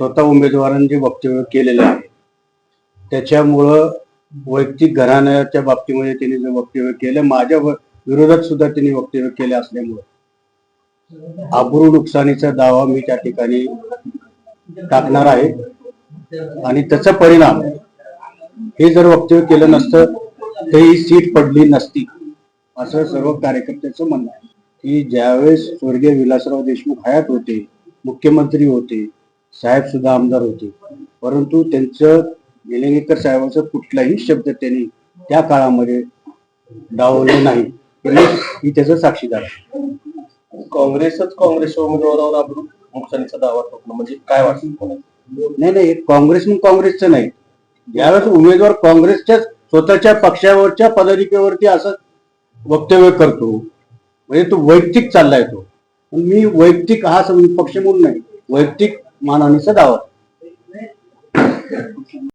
स्वतः उमेदवारांनी जे वक्तव्य केलेलं आहे. त्याच्यामुळं वैयक्तिक घराण्याच्या बाबतीमध्ये त्यांनी जे वक्तव्य केलं माझ्या विरोधात सुद्धा त्यांनी वक्तव्य केले असल्यामुळं. आबरू नुकसानीचा दावा मी त्या ठिकाणी टाकणार आहे. आणि त्याचा परिणाम हे जर वक्तव्य केलं नसतं तर ही सीट पडली नसती असं सर्व कार्यकर्त्याचं म्हणणं आहे. की ज्यावेळेस स्वर्गीय विलासराव देशमुख हयात होते मुख्यमंत्री होते साहेब सुद्धा आमदार होते. परंतु त्यांचं निलंगेकर साहेबांचा कुठलाही शब्द त्यांनी त्या काळामध्ये डावले नाही. ही त्याचं साक्षीदार. काँग्रेसच काँग्रेसच्या उमेदवारावर आपण नुकसानीचा दावा ठोकणं म्हणजे काय वाटतं? नाही नाही काँग्रेस म्हणून काँग्रेसचं नाही. ज्यावेळेस उमेदवार काँग्रेसच्या स्वतःच्या पक्षावरच्या पदाधिकाऱ्यावरती असं वक्तव्य करतो म्हणजे तो वैयक्तिक चाललाय तो. पण मी वैयक्तिक हा सम- पक्ष म्हणून नाही. वैयक्तिक मानहानीचा दावा